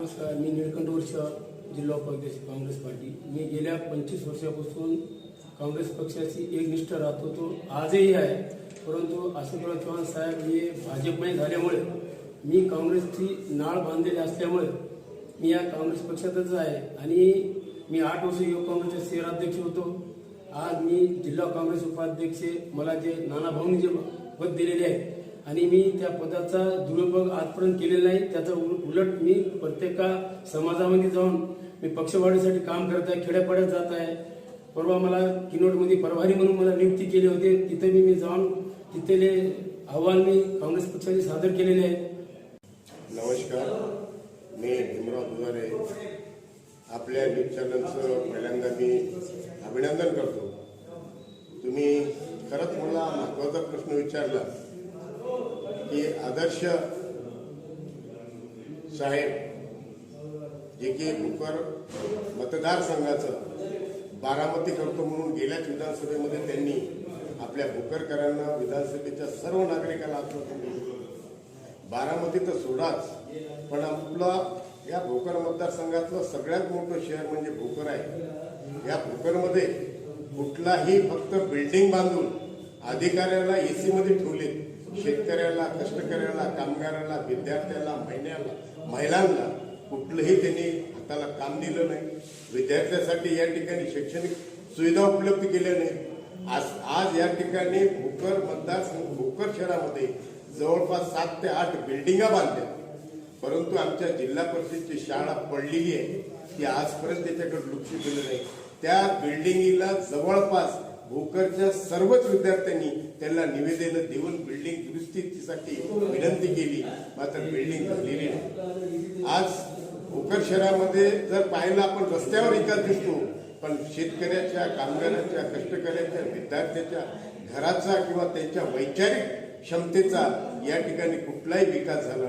नमस्कार मी निळकंठ वर्ष जिल्हा उपाध्यक्ष काँग्रेस पार्टी. मी गेल्या पंचवीस वर्षापासून काँग्रेस पक्षाची एकनिष्ठ राहत होतो आजही आहे. परंतु अशोकराव चव्हाण साहेब हे भाजपमय झाल्यामुळे मी काँग्रेसची नाळ बांधलेली असल्यामुळे मी या काँग्रेस पक्षातच आहे. आणि मी आठ वर्ष युवक काँग्रेसचे शहराध्यक्ष होतो. आज मी जिल्हा काँग्रेस उपाध्यक्ष मला जे नाना भाऊंनी जे पद दिलेले आहे आणि मी त्या पदाचा दुरुपयोग आजपर्यंत केलेला नाही. त्याचा उलट मी प्रत्येका समाजामध्ये जाऊन मी पक्षवाढीसाठी काम करत आहे खेड्यापाड्यात जात आहे. परवा मला किनोटमध्ये प्रभारी म्हणून मला नियुक्ती केली होती. तिथे मी मी जाऊन तिथले अहवाल मी काँग्रेस पक्षाने सादर केलेले आहेत. नमस्कार. मी भीमराव दुधारे. आपल्या न्यूज चॅनलचं पहिल्यांदा मी अभिनंदन करतो. तुम्ही खरंच मला महत्त्वाचा प्रश्न विचारला. की आदर्श साहेब जे की भुकर मतदारसंघाचं बारामती करतो म्हणून गेल्याच विधानसभेमध्ये त्यांनी आपल्या भुकरकरांना विधानसभेच्या सर्व नागरिकाला आश्वासन दिलं. बारामती तर सोडाच पण आपला या भोकर मतदारसंघातलं सगळ्यात मोठं शहर म्हणजे भोकर आहे. या भोकरमध्ये कुठलाही फक्त बिल्डिंग बांधून अधिकाऱ्याला एसीमध्ये ठेवले शेतकऱ्याला कष्टकऱ्याला कामगाराला विद्यार्थ्याला महिन्याला महिलांना कुठलंही त्यांनी हाताला काम दिलं नाही. विद्यार्थ्यासाठी या ठिकाणी शैक्षणिक सुविधा उपलब्ध केल्या नाही आज आज या ठिकाणी भोकर मतदारसंघ भोकर शहरामध्ये जवळपास सात ते आठ बिल्डिंगा बांधल्या परंतु आमच्या जिल्हा परिषदची शाळा पडलेली आहे. ती आजपर्यंत त्याच्याकडे लक्ष दिलं नाही. त्या बिल्डिंगीला जवळपास भोकरच्या सर्वच विद्यार्थ्यांनी त्यांना निवेदन देऊन बिल्डिंग दुरुस्तीसाठी विनंती केली. मात्र बिल्डिंग झालेली नाही. आज भोकर शहरामध्ये जर पाहिलं आपण रस्त्यावर एकाच दिसतो पण शेतकऱ्याच्या कामगाराच्या कष्टकऱ्याच्या विद्यार्थ्याच्या घराचा किंवा त्यांच्या वैचारिक क्षमतेचा या ठिकाणी कुठलाही विकास झाला